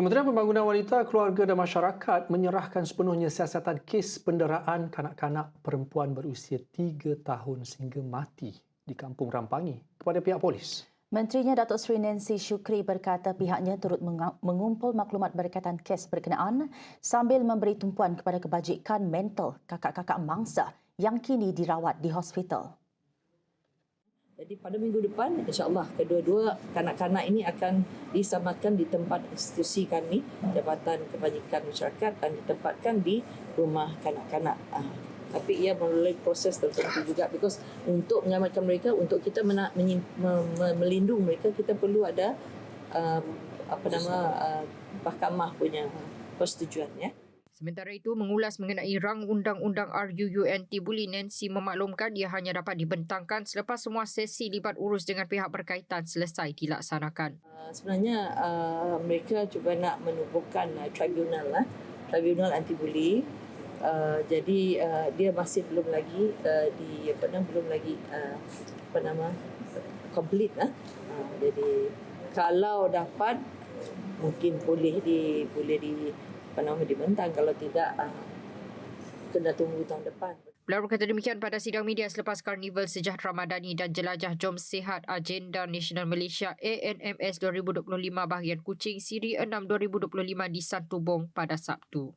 Kementerian Pembangunan Wanita, Keluarga dan Masyarakat menyerahkan sepenuhnya siasatan kes penderaan kanak-kanak perempuan berusia 3 tahun sehingga mati di Kampung Rampangi kepada pihak polis. Menterinya Datuk Seri Nancy Shukri berkata pihaknya turut mengumpul maklumat berkaitan kes berkenaan sambil memberi tumpuan kepada kebajikan mental kakak-kakak mangsa yang kini dirawat di hospital. Jadi pada minggu depan insya-Allah kedua-dua kanak-kanak ini akan diselamatkan di tempat institusi kami Jabatan Kebajikan Masyarakat dan ditempatkan di rumah kanak-kanak. Ah, tapi ia melalui proses tertentu juga because untuk menyelamatkan mereka untuk kita mena, menyim, me, me, melindung mereka kita perlu ada uh, apa nama uh, mahkamah punya persetujuan ya. Sementara itu, mengulas mengenai rang undang-undang RUUNT Buli Nancy memaklumkan ia hanya dapat dibentangkan selepas semua sesi libat urus dengan pihak berkaitan selesai dilaksanakan. Uh, sebenarnya uh, mereka cuba nak menubuhkan uh, tribunal lah, tribunal anti bully. Uh, jadi uh, dia masih belum lagi uh, di apa nama belum lagi uh, apa nama complete lah. Uh, jadi kalau dapat mungkin boleh di boleh di nama dibentang kalau tidak uh, kena tunggu tahun depan. Beliau berkata demikian pada sidang media selepas Karnival Sejahtera Madani dan Jelajah Jom Sihat Agenda Nasional Malaysia ANMS 2025 bahagian Kuching Siri 6 2025 di Santubong pada Sabtu.